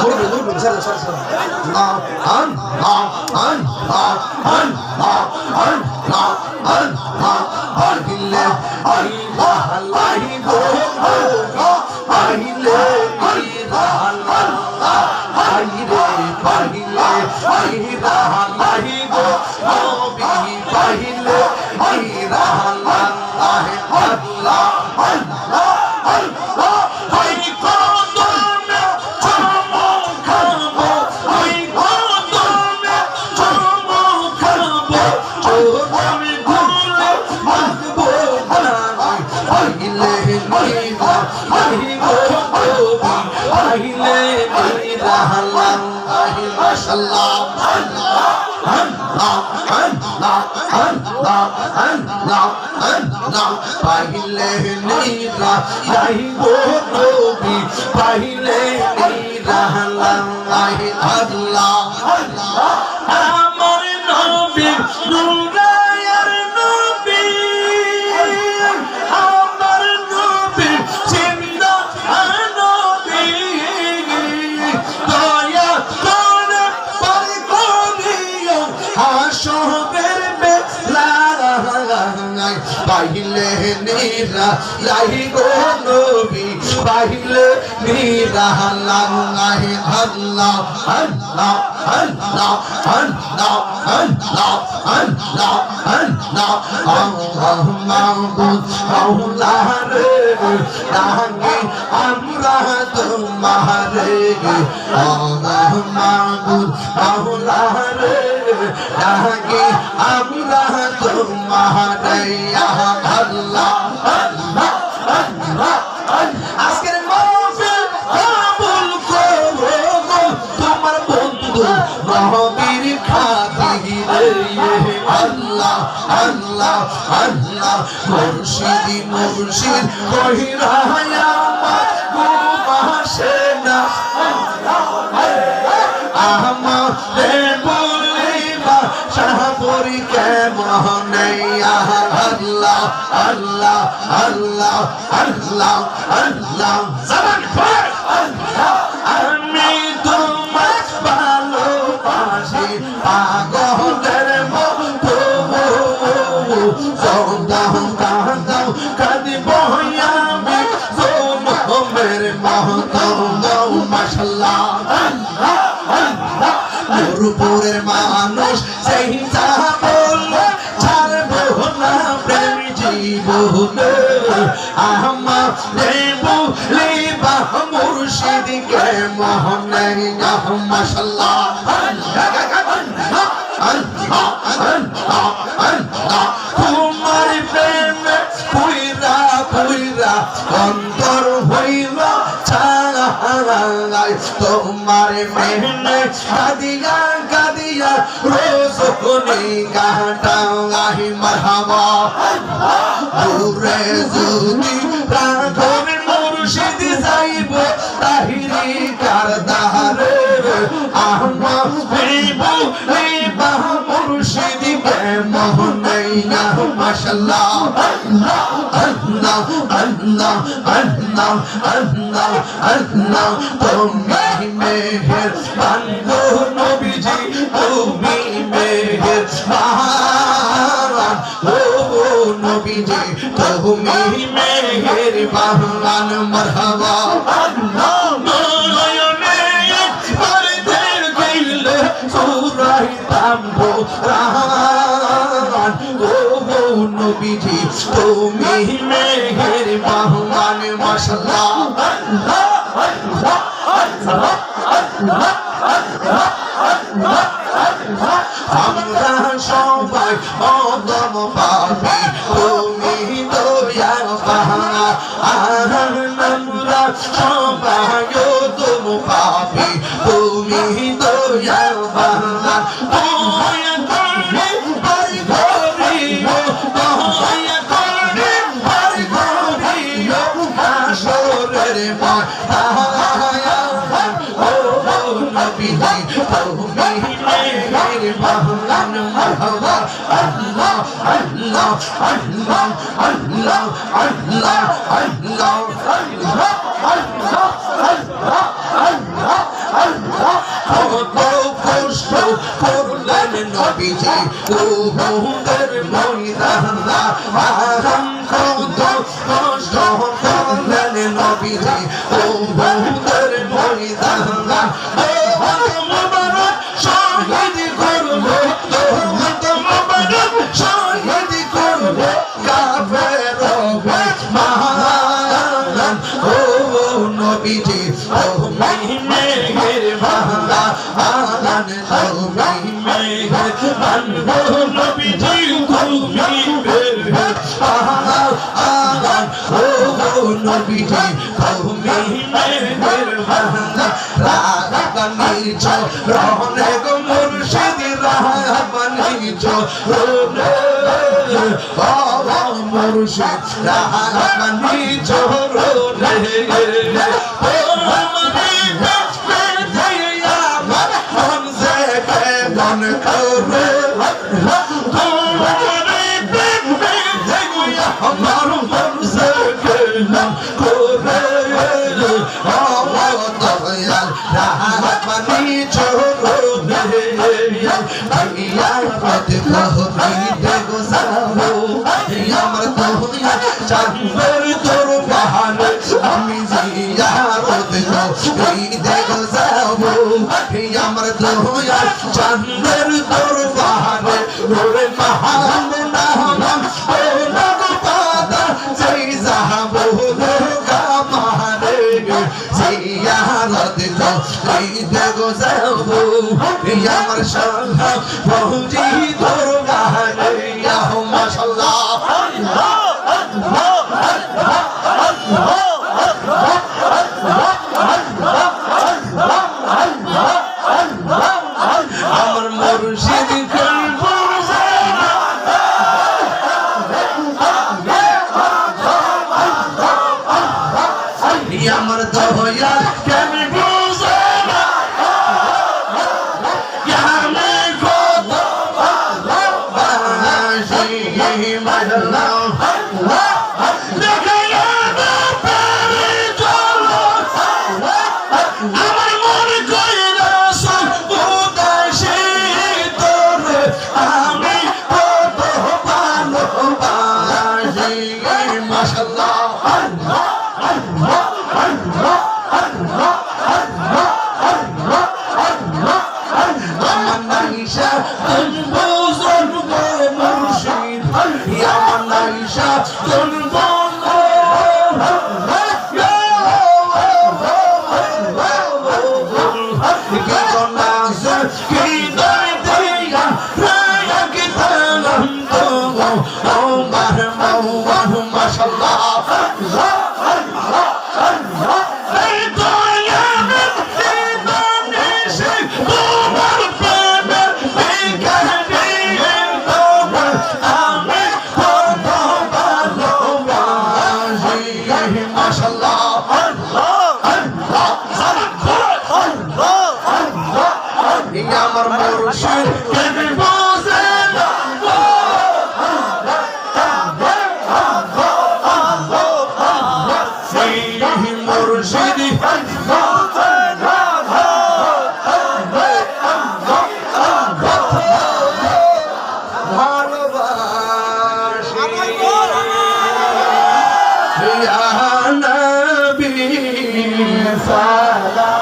ধরবে ধরবে sir sir sir আন আন আন আন আন পাইলে নীরা যাইব নবী পাইলে নীরা আল্লাহ আমার নবী পাইলে নীরা লাই গো নবী পাইলে নীরা লাঙ্গাই আল্লাহ আল্লাহ আল্লাহ আল্লাহ আল্লাহ আল্লাহ আল্লাহ আল্লাহ মাহবুব মাওলা রে ডাকে আমরা তোমারে আল্লাহ মাহবুব মাওলা রে ডাকে আমরা তোমারে আল্লাহ আল্লাহ আল্লাহ আজকের মাহফিল কবুল করো তোমার বন্ধু নবীর খাতিরে আল্লাহ আল্লাহ আল্লাহ মুর্শিদি মুর্শিদ কহিরায়া ঘুমাসে না আমারে কেমন আল্লাহ আল্লাহ আল্লাহ আল্লাহ আল্লাহ জবান খোল আল্লাহ আমি তোমার ভালোবাসি পাগলের মতো সন্তান কাঁদাও কাঁদিব মানুষ সেই যা বলল জীবনে আমার বলে বা মুর্শিদ কে মোহনাই না মাশাল্লাহ তোমার প্রেমে পুইরা পুইরা অন্তর হইল ছাড়া তোমার প্রেমে সাদিয়া रोज़ कोनी गाही मरहबा दूरे जूदी राघव মুর্শিদ যাইব তাহিরি কার দারে আহমা হইব এই বাহ মুর্শিদ বে মোহনাইয়া মাশাআল্লাহ আল্লাহ আল্লাহ अल्लाह अल्लाह अल्लाह अल्लाह तुम्हें मेहर बनो नबी जी तुम्हें मेहर बाहर हो नबी जी तुम्हें मेहर बाहर मरहबा अल्लाह सूरह तंबू रहा নবীজি, তুমি মেঘের বাহমান মশলা আল্লাহ আল্লাহ আল্লাহ আল্লাহ আল্লাহ আল্লাহ আমরা সবাই অদম পাবে তুমি দয়ার পাহাড়া আর আমরা সবাই অদম পাবে তুমি দয়ার পাহাড়া মেহের বাহলান মারহাবা আল্লাহ আল্লাহ আল্লাহ আল্লাহ আল্লাহ আল্লাহ আল্লাহ আল্লাহ আল্লাহ কত কষ্ট করলেন নবীজি উহুদের ময়দানা আরাম নবীজি ও মেহের বাংলা আলান তুমি মেহের বাংলা নবীজি তুমি মেহের আলান ও নবীজি তুমি মেহের বাংলা রাগানিছ রহনে গো মুর্শিদ বাবা রাগানিছ রহনে মন করে আমার মন সে করে রাহমানি ছোড়ো দে দুনিয়া দেখো সাবো আমার চাঁদের তোর বাহানে, আমি জিয়ারত করি দেখো সাবো আমার দয়া চাঁদের তোর বাহানে, ওরে মহান নাম ও যাব করি দেখো সাবো আমার সঙ্গে, পৌঁছি আমার দয়া কি জনাজে সালাম